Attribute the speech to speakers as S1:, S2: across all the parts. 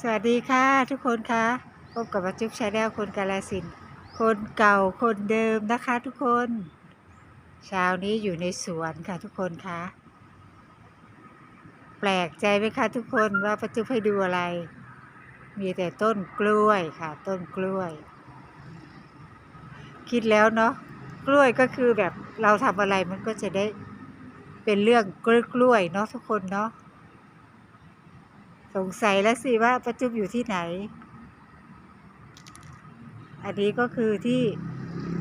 S1: สวัสดีค่ะทุกคนคะพบกับวัจุ๊บชาแนลคนกาลสิน คนเก่าคนเดิมนะคะทุกคนเช้านี้อยู่ในสวนค่ะทุกคนคะแปลกใจไหมคะทุกคนว่าปัจจุบให้ดูอะไร มีแต่ต้นกล้วยค่ะ ต้นกล้วย คิดแล้วเนาะกล้วยก็คือแบบเราทำอะไรมันก็จะได้เป็นเรื่องกล้วยเนาะทุกคนเนาะ สงสัยแล้วสิว่าประจุบอยู่ที่ไหน อันนี้ก็คือที่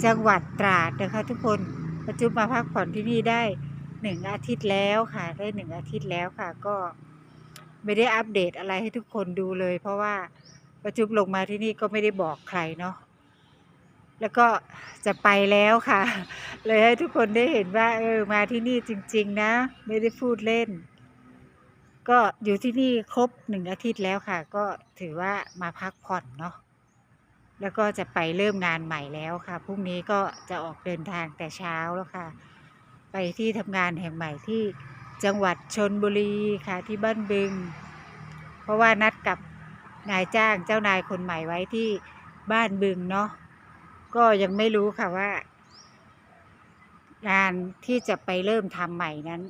S1: จังหวัดตราดนะคะทุกคนประจุบมาพักผ่อนที่นี่ได้หนึ่งอาทิตย์แล้วค่ะ ได้หนึ่งอาทิตย์แล้วค่ะ ก็ไม่ได้อัปเดตอะไรให้ทุกคนดูเลย เพราะว่าประจุบลงมาที่นี่ก็ไม่ได้บอกใครเนาะแล้วก็จะไปแล้วค่ะ เลยให้ทุกคนได้เห็นว่า เออมาที่นี่จริง ๆ นะ ไม่ได้พูดเล่น ก็อยู่ที่นี่ครบหนึ่งอาทิตย์แล้วค่ะ ก็ถือว่ามาพักผ่อนเนาะแล้วก็จะไปเริ่มงานใหม่แล้วค่ะพรุ่งนี้ก็จะออกเดินทางแต่เช้าแล้วค่ะ ไปที่ทำงานแห่งใหม่ที่จังหวัดชนบุรีค่ะที่บ้านบึง เพราะว่านัดกับนายจ้างเจ้านายคนใหม่ไว้ที่บ้านบึงเนาะก็ยังไม่รู้ค่ะว่า งานที่จะไปเริ่มทำใหม่นั้น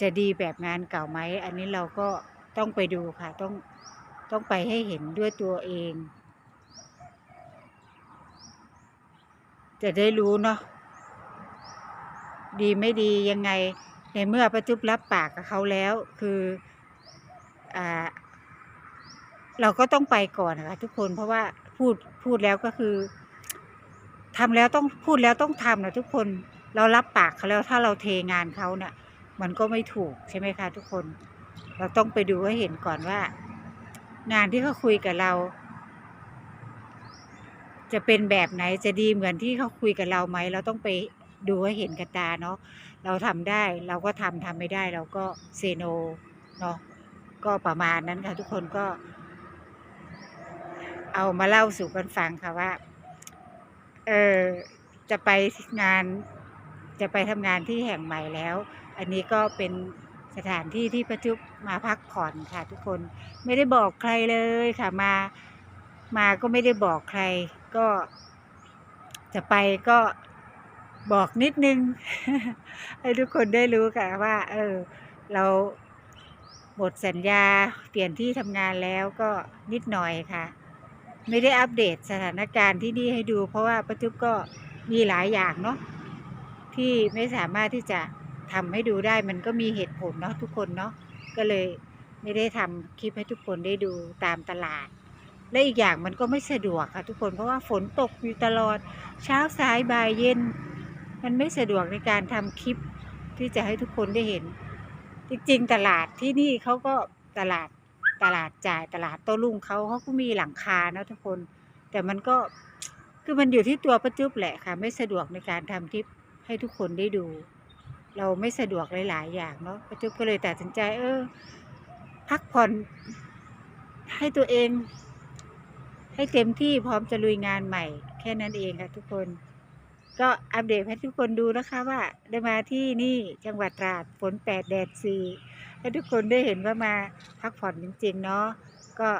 S1: จะดีแบบงานเก่าไหม อันนี้เราก็ต้องไปดูค่ะ ต้องต้องไปให้เห็นด้วยตัวเอง จะได้รู้เนาะดีไม่ดียังไงในเมื่อประจุบรับปากกับเขาแล้ว คืออ่าเราก็ต้องไปก่อนนะคะทุกคนเพราะว่าพูดพูดแล้วก็คือทำแล้วต้องพูดแล้วต้องทำนะทุกคนเรารับปากเขาแล้วถ้าเราเทงานเขาเนี่ย มันก็ไม่ถูกใช่ไหมคะทุกคน เราต้องไปดูให้เห็นก่อนว่า งานที่เขาคุยกับเรา จะเป็นแบบไหนจะดีเหมือนที่เขาคุยกับเราไหมเราต้องไปดูให้เห็นกับตาเนาะเราทำได้เราก็ทำทำไม่ได้เราก็เซโนเนาะก็ประมาณนั้นค่ะทุกคนก็ เอามาเล่าสู่กันฟังค่ะว่าเออจะไปงานจะไปทำงานที่แห่งใหม่แล้วอันนี้ก็เป็นสถานที่ที่ประจุบมาพักผ่อนค่ะทุกคนไม่ได้บอกใครเลยค่ะมามาก็ไม่ได้บอกใครก็ จะไปก็บอกนิดนึง ให้ทุกคนได้รู้ค่ะว่า เออ เราหมดสัญญาเปลี่ยนที่ทำงานแล้วก็นิดหน่อยค่ะ ไม่ได้อัปเดตสถานการณ์ที่นี่ให้ดู เพราะว่าประจุบก็มีหลายอย่างเนาะที่ไม่สามารถที่จะ ทำให้ดูได้มันก็มีเหตุผลเนาะทุกคนเนาะก็เลยไม่ได้ทำคลิปให้ทุกคนได้ดูตามตลาด และอีกอย่างมันก็ไม่สะดวกค่ะทุกคนเพราะว่าฝนตกอยู่ตลอดเช้าสายบ่ายเย็น มันไม่สะดวกในการทำคลิปที่จะให้ทุกคนได้เห็น จริงๆตลาดที่นี่เขาก็ตลาดตลาดจ่ายตลาดโต้รุ่งเขาเขาก็มีหลังคานะทุกคน แต่มันก็คือมันอยู่ที่ตัวประจุบแหละค่ะ ไม่สะดวกในการทำคลิปให้ทุกคนได้ดู เราไม่สะดวกหลาย ๆ อย่างเนาะประจุบก็เลยตัดสินใจ เออ พักผ่อน ให้ตัวเอง ให้เต็มที่พร้อมจะลุยงานใหม่ แค่นั้นเองค่ะทุกคน ก็อัปเดตให้ทุกคนดูนะคะว่า ได้มาที่นี่จังหวัดตราดฝนแปดแดดสี่ให้ทุกคนได้เห็นว่ามาพักผ่อนจริง ๆ เนาะก็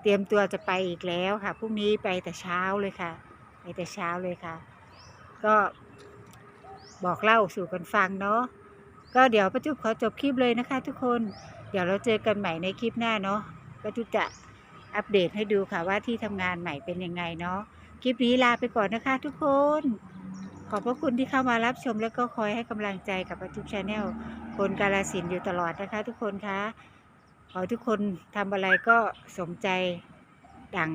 S1: เตรียมตัวจะไปอีกแล้วค่ะพรุ่งนี้ไปแต่เช้าเลยค่ะ ไปแต่เช้าเลยค่ะ ก็ บอกเล่าสู่กันฟังเนาะก็เดี๋ยวประจุบขอจบคลิปเลยนะคะ ทุกคนเดี๋ยวเราเจอกันใหม่ในคลิปหน้าเนาะประจุบจะอัปเดตให้ดูค่ะว่าที่ทำงานใหม่เป็นยังไงเนาะคลิปนี้ลาไปก่อนนะคะ ทุกคน ขอบพระคุณที่เข้ามารับชมแล้วก็คอยให้กำลังใจกับประจุบชาแนลคนกาลสินอยู่ตลอดนะคะ ทุกคนคะขอทุกคนทำอะไรก็สมใจดัง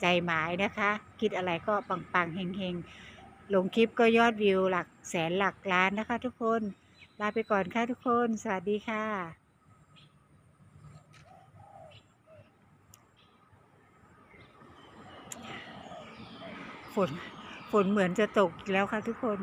S1: ใจหมายนะคะ คิดอะไรก็ปังๆเฮงๆ ลงคลิปก็ยอดวิวหลักแสนหลักล้านนะคะ ทุกคนลาไปก่อนค่ะทุกคน สวัสดีค่ะฝนฝนเหมือนจะตกอีกแล้วค่ะทุกคน